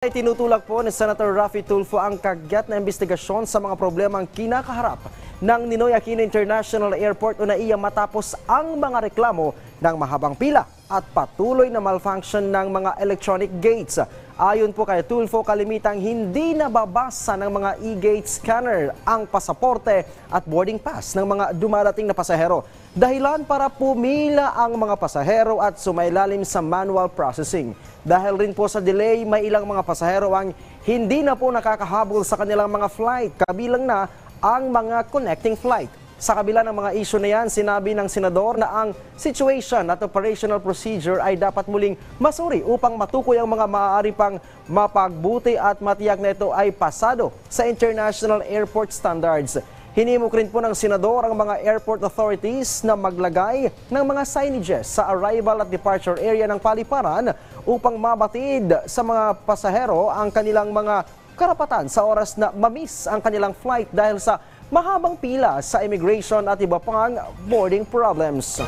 Ay tinutulak po ni Senator Raffy Tulfo ang kagyat na investigasyon sa mga problemang kinakaharap ng Ninoy Aquino International Airport o NAIA matapos ang mga reklamo ng mahabang pila at patuloy na malfunction ng mga electronic gates. Ayon po kay Tulfo, kalimitang hindi nababasa ng mga e-gate scanner ang pasaporte at boarding pass ng mga dumarating na pasahero. Dahilan para pumila ang mga pasahero at sumailalim sa manual processing. Dahil rin po sa delay, may ilang mga pasahero ang hindi na po nakakahabol sa kanilang mga flight, kabilang na ang mga connecting flight. Sa kabila ng mga issue na yan, sinabi ng senador na ang situation at operational procedure ay dapat muling masuri upang matukoy ang mga maaari pang mapagbuti at matiyak na ito ay pasado sa international airport standards. Hinimok rin po ng senador ang mga airport authorities na maglagay ng mga signages sa arrival at departure area ng paliparan upang mabatid sa mga pasahero ang kanilang mga karapatan sa oras na mamiss ang kanilang flight dahil sa mahabang pila sa immigration at iba pang boarding problems.